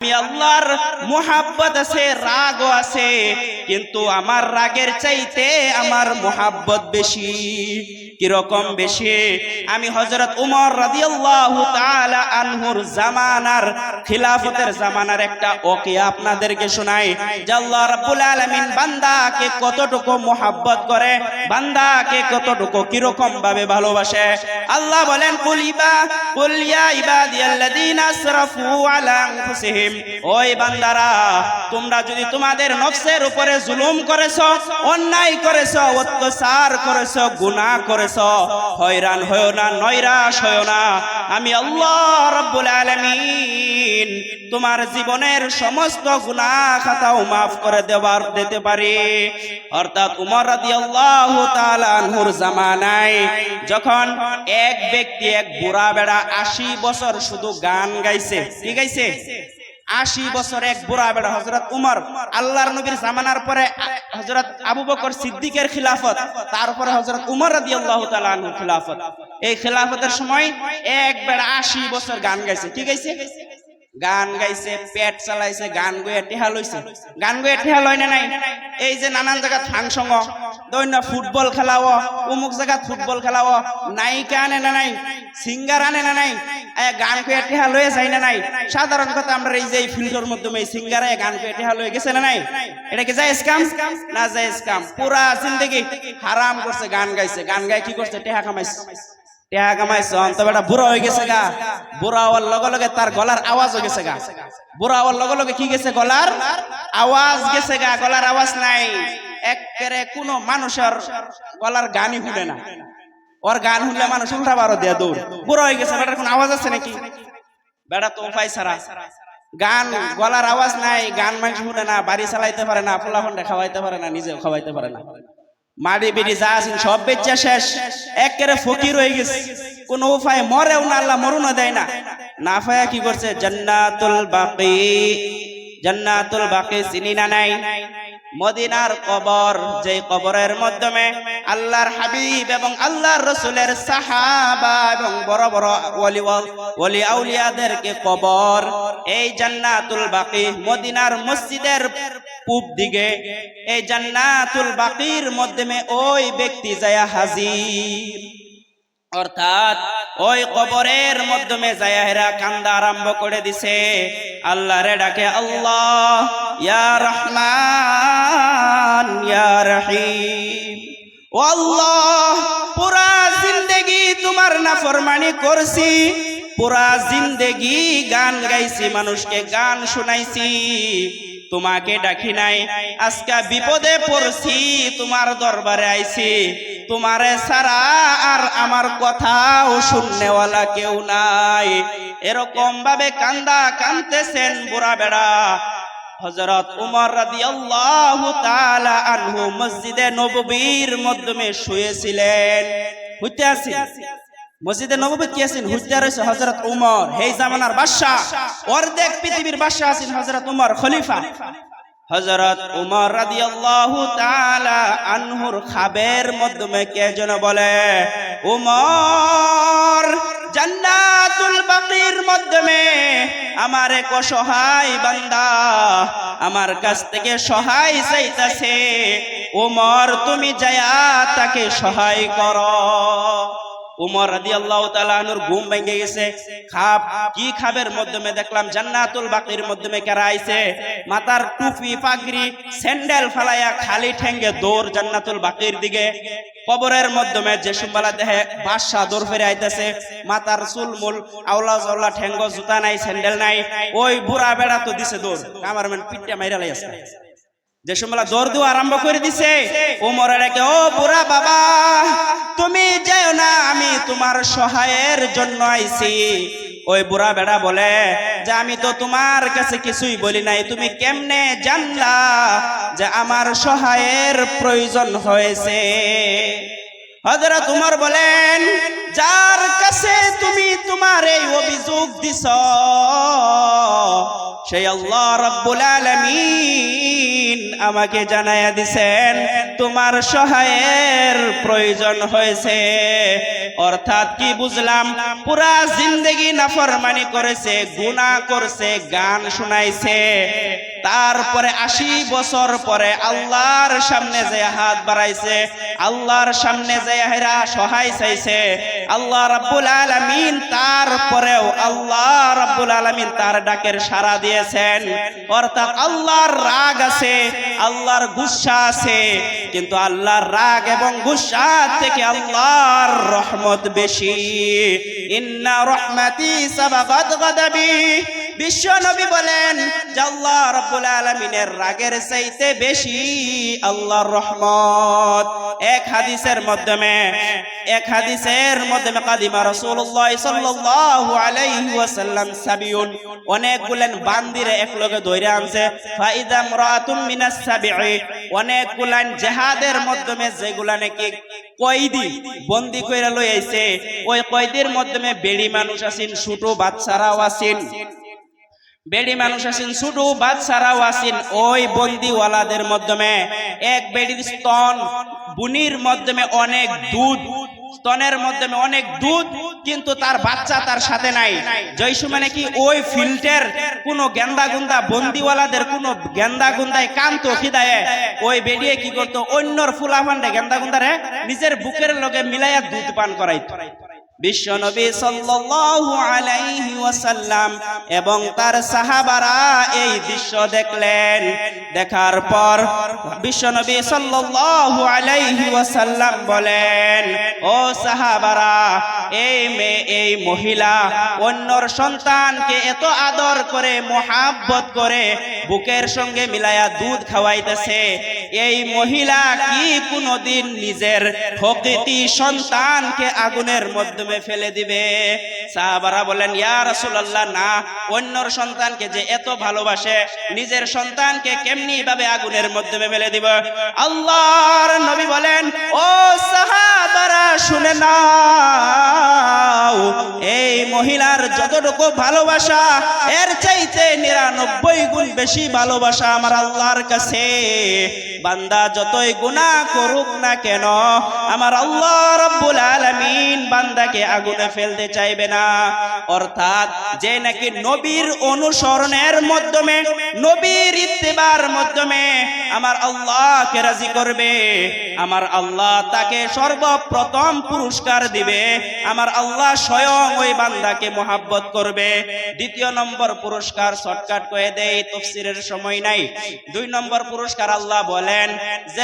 আল্লাহর মোহাব্বত আছে রাগও আছে কিন্তু আমার রাগের চাইতে আমার মোহাব্বত বেশি। কীরকম বেশি? আমি হজরত উমর রাদিয়াল্লাহু তাআলা আনহুর জামানার খিলাফতের জামানার একটা ওকে আপনাদেরকে শোনাই যে আল্লাহ রাব্বুল আলামিন বান্দাকে কতটুকু মোহাব্বত করে, বান্দাকে কতটুকু কীরকম ভাবে ভালোবাসে? আল্লাহ বলেন, কুল ইবা, কুল ইয়া ইবাদিয়াল্লাযীনা আসরাফু আলা আনফুসিহিম। ওই বান্দারা, তোমরা যদি তোমাদের নফসের উপরে জুলুম করেছ, অন্যায় করেছ, অত্যাচার করেছ, গুনাহ করেছ হয়রান হয়ো না, নৈরাশ হয়ো না। আমি আল্লাহ রাব্বুল আলামিন তোমার জীবনের সমস্ত গুনাহ খাতাও মাফ করে দেবার, দিতে পারি। অর্থাৎ উমর রাদিয়াল্লাহু তাআলা আনহুর জামানায় যখন এক ব্যক্তি, এক বুড়া বেড়া আশি বছর শুধু গান গাইছে, কি গাইছে? আশি বছর এক বুড়া বেড়া হজরত উমর, আল্লাহর নবীর জামানার পরে হজরত আবু বকর সিদ্দিকের খিলাফত, তারপরে হজরত উমর রাজি আল্লাহ খিলাফত। এই খিলাফতের সময় এক বেড়া আশি বছর গান গাইছে কি গাইছে গান গাইছে, পেট চালাইছে, গান গয়ে টেহা লইছে। গান গয়ে টেহা লয় না নাই? এই যে নানান জায়গাত ফাংশন দৈন্য ফুটবল খেলাও অমুক জায়গাত ফুটবল খেলাও, নায়িকা আনে না নাই? সিঙ্গার আনে না নাই? গান কয়ে টেহা লয়ে যায় না নাই? সাধারণ কথা আমরা এই যে এই ফিল্ডের মাধ্যমে এই সিঙ্গারে গান কয়ে টেহা লয়ে গেছে না নাই? এটা কি যায় স্কাম? না যায় স্কাম। পুরা জিন্দগি হারাম করছে, গান গাইছে। গান গায় কি করছে? টেহা কামাইছে। কামাইছে বুড়া হয়ে গেছে গা। বুড়া হওয়ার লগে লগে তার গলার আওয়াজ হয়ে গেছে গা। বুড়া হওয়ার লগে লগে কি গেছে গলার? আওয়াজ গেছে গা, গলার আওয়াজ নাই। একেবারে মানুষের গলার গানই শুনে না। ওর গান শুনলে মানুষ উল্টা বারো দেয়া দৌড়। বুড়া হয়ে গেছে, বেটার কোনো আওয়াজ আছে নাকি? বেটা তো উপায় গান, গলার আওয়াজ নাই, গান মানুষ শুনে না, বাড়ি চালাইতে পারে না পোলা ফন্ডে খাওয়াইতে পারে না, নিজেও খাওয়াইতে পারে না। মাড়ি বিড়ি যা আছেন সব বেচা শেষ। একেবারে ফকির হয়ে গেছে। কোন উপায় মরেও না, আল্লাহ মরুনও দেয় না। পায়া কি করছে? জান্নাতুল বাকি। জান্নাতুল বাকি চিনি না নাই? মদিনার কবর যে কবরের মাধ্যমে আল্লাহর হাবিব এবং আল্লাহর রসুলের সাহাবা এবং বড় বড় ওলি ওলি আউলিয়াদেরকে কবর, এই জান্নাতুল বাকি মদিনার মসজিদের পূব দিকে, এই জান্নাতুল বাকির মাধ্যমে ওই ব্যক্তি যায় হাজির। অর্থাৎ ওই কবরের মাধ্যমে জায়াহেরা কান্দা আরম্ভ করে দিছে। আল্লাহ রে ডাকে, আল্লাহ, ইয়া রহমান, ইয়া রহিম। ও আল্লাহ, পুরা জিন্দেগি তোমার নাফরমানি করছি। পুরা জিন্দেগি গান গাইছি, মানুষকে গান শুনাইছি। তোমাকে ডাকি নাই। আজকে বিপদে পড়ছি, তোমার দরবারে আইছি। তোমারে সারা আর আমার কথাও শুননেওয়ালা কেউ নাই। এরকম ভাবে কান্দা কান্দতেছেন বুড়া বেড়া। হজরত উমর রাদিয়াল্লাহু তাআলা আনহু মসজিদে নববীর মাধ্যমে শুয়েছিলেন। আছি মসজিদে নববী কি আছেন? হুজতে রয়েছে হজরত উমর। হেই জামানার বাদশা। অর্ধেক পৃথিবীর বাদশা আছেন হজরত উমর, খলিফা। হজরত উমর রাদিয়াল্লাহু তাআলা আনহুর খাবের মাধ্যমে কে যেন বলে, উমর, জান্নাতুল বাকির মাধ্যমে আমার এক অসহায় বান্দা, আমার কাছ থেকে সহায় চাইতাছে। উমর, তুমি যায়া তাকে সহায় করো। উমর রাদিয়াল্লাহু তাআলা আনহুর ঘুম ভেঙে গেছে। খাপ, কি খাবের মাধ্যমে দেখলাম? জান্নাতুল বাকির মাধ্যমে কেরা আইছে? মাথার টুপি, পাগড়ি, স্যান্ডেল ফালাইয়া খালি ঠেঙ্গে দৌড় জান্নাতুল বাকির দিকে। কবরের মাধ্যমে যে সুম্বালা দেহে বাদশা দৌড় ফিরে আইতেছে, মাথার চুলমুল আওলা জওলা ঠেঙ্গ, জুতা নাই, স্যান্ডেল নাই, ওই বুড়া বেড়া তো দিছে দৌড়। কামারম্যান পিটটা মাইরা লাইছে যে সময় দৌড় দেওয়া আরম্ভ করে দিছে, ওমর ডাকে ও বুড়া বাবা, তুমি যেও না, আমি তোমার সহায়ের জন্য আইছি। ওই বুড়া বেড়া বলে, যে আমি তো তোমার কাছে কিছুই বলি নাই, তুমি কেমনে জানলা যে আমার সহায়ের প্রয়োজন হয়েছে? হজরত উমর বলেন, যার কাছে তুমি তোমার এই অভিযোগ দিছ, সেই আল্লাহ রাব্বুল আলামিন আমাকে জানাইয়া দিছেন, তোমার সহায়ের প্রয়োজন হয়েছে। অর্থাৎ কি বুঝলাম, পুরা জিন্দগি নাফরমানি করেছে গুণা করছে, গান শুনাইছে। তারপরে আশি বছর পরে আল্লাহর সামনে যে হাত বাড়াইছে, আল্লাহর সামনে যে হেরা সহায় চাইছে, আল্লাহ রাব্বুল আলামিন তারপরেও আল্লাহ রাব্বুল আলামিন তার ডাকের সাড়া দিয়েছেন। অর্থাৎ আল্লাহর রাগ আছে, আল্লাহর গুসা আছে, কিন্তু আল্লাহর রাগ এবং গুসা থেকে আল্লাহর রহমত বেশি। ইন্না রহমাতি সাবাগাত গাদাবি। বিশ্ব নবী বলেন আল্লাহ রাব্বুল আলামিনের রাগের চাইতে বেশি আল্লাহর রহমত। এক হাদিসের মাধ্যমে, এক হাদিসের মাধ্যমে কাদিমা রাসূলুল্লাহ সাল্লাল্লাহু আলাইহি ওয়াসাল্লাম সাবিউন অনেক গুলেন বান্দিরে এক লগে ধরে আনছে। ফাইদা মুরাতুম মিনাস সাবিঈ অনেক গুলান জিহাদের মাধ্যমে যেগুলা নাকি কয়দি বন্দি কইরা লই আইছে ওই কয়দির মাধ্যমে বেড়ি মানুষ আছেন, ছোট বাচ্চারাও আছেন। বেড়ি মানুষ আছেন, ছোট বাচ্চারাও আছেন, ওই বন্দিওয়ালাদের মাধ্যমে। এক বেড়ির স্তন বুনির মাধ্যমে অনেক দুধ, স্তনের মাধ্যমে অনেক দুধ, কিন্তু তার বাচ্চা তার সাথে নাই। জয় মানে কি, ওই ফিল্টের কোনো গেন্দা গুন্দা বন্দিওয়ালাদের কোনো গেন্দা গুন্দায় কান্ত খিদায় ওই বেরিয়ে কি করতো, অন্যর ফুলাফান্ডে গেন্দা গুন্দারে নিজের বুকের লগে মিলাইয়া দুধ পান করাইতো। বিশ্বনবী সাল্লাল্লাহু আলাইহি ওয়াসাল্লাম এবং তার সাহাবারা এই দৃশ্য দেখলেন। দেখার পর বিশ্বনবী সাল্লাল্লাহু আলাইহি ওয়াসাল্লাম বলেন, ও সাহাবারা, এই মেয়ে, এই মহিলা, অন্যর সন্তানকে এত আদর করে, মোহাব্বত করে, বুকের সঙ্গে মিলায়া দুধ খাওয়াইতেছে। এই মহিলা কি কোনোদিন নিজের হকিতি সন্তানকে আগুনের মাধ্যমে ফেলে দিবে? সাহাবারা বলেন, ইয়া রাসূলুল্লাহ, না, অন্যর সন্তানকে যে এত ভালোবাসে, নিজের সন্তানকে কেমনি ভাবে আগুনের মাধ্যমে ফেলে দিব? আল্লাহর নবী বলেন, ও সাহাবারা, শুনে নাও। এই মহিলার যতটুকু ভালোবাসা, এর চাইতে নিরানব্বই গুণ বেশি ভালোবাসা আমার আল্লাহর কাছে। বান্দা যতই গুনাহ করুক না কেন, আমার আল্লাহ রব্বুল আলামিন বান্দাকে আগুনে ফেলতে চাইবে না। অর্থাৎ যে নাকি নবীর অনুসরণের মাধ্যমে, নবীর ইত্তেবার মাধ্যমে আমার আল্লাহকে রাজি করবে, আমার আল্লাহ তাকে সর্বপ্রথম পুরস্কার দিবে, আমার আল্লাহ স্বয়ং ওই বান্দাকে মোহাব্বত করবে। দ্বিতীয় নম্বর পুরস্কার শর্টকাট করে দেয় তফসিরের সময় নাই। দুই নম্বর পুরস্কার আল্লাহ বলেন